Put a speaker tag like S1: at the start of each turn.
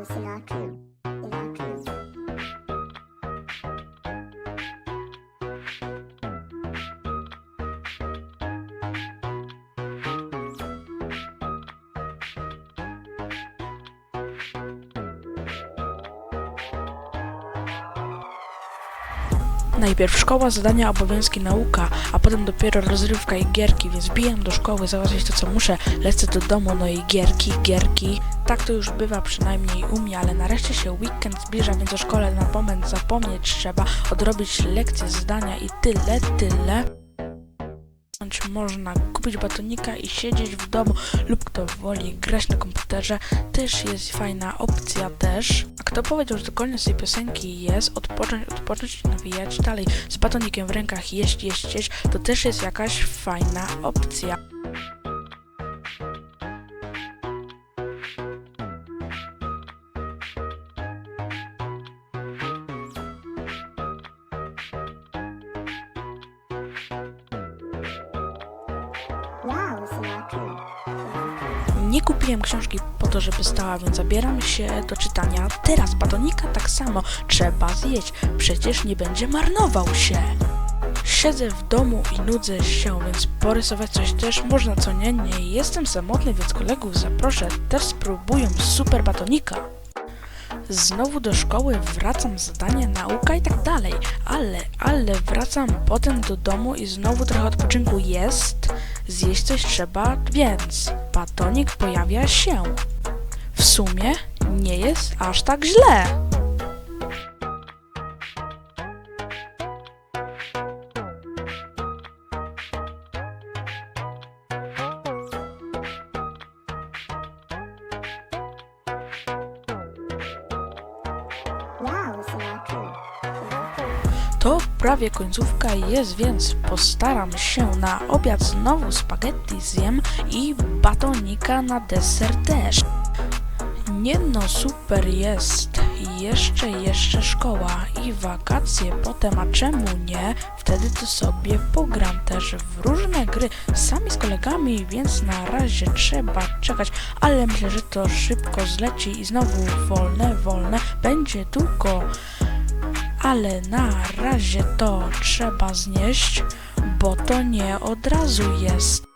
S1: Not true.
S2: Najpierw szkoła, zadania, obowiązki, nauka, a potem dopiero rozrywka i gierki, więc bijam do szkoły, załatwić to co muszę, lecę do domu, no i gierki, gierki. Tak to już bywa przynajmniej u mnie, ale nareszcie się weekend zbliża, więc o szkole na moment zapomnieć trzeba, odrobić lekcje, zadania i tyle, tyle. Można kupić batonika i siedzieć w domu lub kto woli grać na komputerze też jest fajna opcja też. A kto powiedział, że to koniec tej piosenki jest odpocząć, odpocząć i nawijać dalej z batonikiem w rękach jeść, jeść, jeść, to też jest jakaś fajna opcja. Nie kupiłem książki po to, żeby stała, więc zabieram się do czytania. Teraz batonika tak samo trzeba zjeść, przecież nie będzie marnował się. Siedzę w domu i nudzę się, więc porysować coś też można, co nie? Nie jestem samotny, więc kolegów zaproszę, też spróbują super batonika. Znowu do szkoły wracam, zadanie, nauka i tak dalej, ale, ale wracam potem do domu i znowu trochę odpoczynku jest, zjeść coś trzeba, więc batonik pojawia się. W sumie nie jest aż tak źle. Prawie końcówka jest, więc postaram się na obiad znowu spaghetti zjem i batonika na deser też. Nie no, super jest. Jeszcze, jeszcze szkoła i wakacje potem, a czemu nie? Wtedy to sobie pogram też w różne gry sami z kolegami, więc na razie trzeba czekać, ale myślę, że to szybko zleci i znowu wolne, wolne będzie długo ale na razie to trzeba znieść, bo to nie od razu jest.